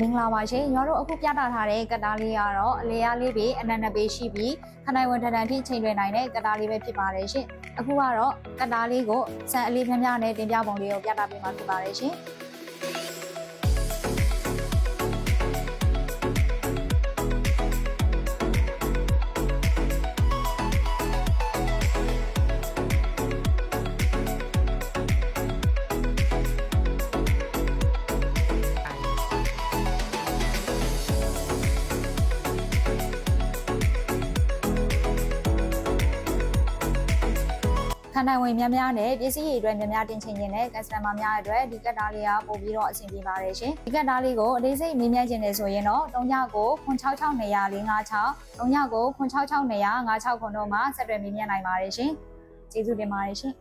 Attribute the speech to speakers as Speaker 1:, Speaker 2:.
Speaker 1: မင်္ဂလာပါရှင်ညီတို့အခုပြသထားတဲ့ကတားလေးကတော့အလေရလေးပေအနန္တပေရှိပြီးခနိုင်ဝန်ထထန်ထိချိန်လွယ်နိုင်တဲ့ကတားလေးပဲဖြစ်ပါတယ်ရှင်အခုကတော့ကတားလေးကိုဆန်အလေးများများနဲ့တင်ပြပုံလေးကိုပြသပေးမှာဖြစ်ပါတယ်ရှင် ခန္ဓာဝင်များများနဲ့ပစ္စည်းတွေအတွက်များများတင်ချင်ခြင်းနဲ့ customer များအတွက်ဒီကတ်တားလေးကပို့ပြီးတော့အဆင်ပြေပါတယ်ရှင်ဒီကတ်တားလေးကိုအသေးစိတ်မေးမြန်းခြင်းနဲ့ဆိုရင်တော့3ညကို966256 3ညကို966256ခုတို့မှာဆက်သွယ်မေးမြန်းနိုင်ပါတယ်ရှင်ကျေးဇူးတင်ပါတယ်ရှင်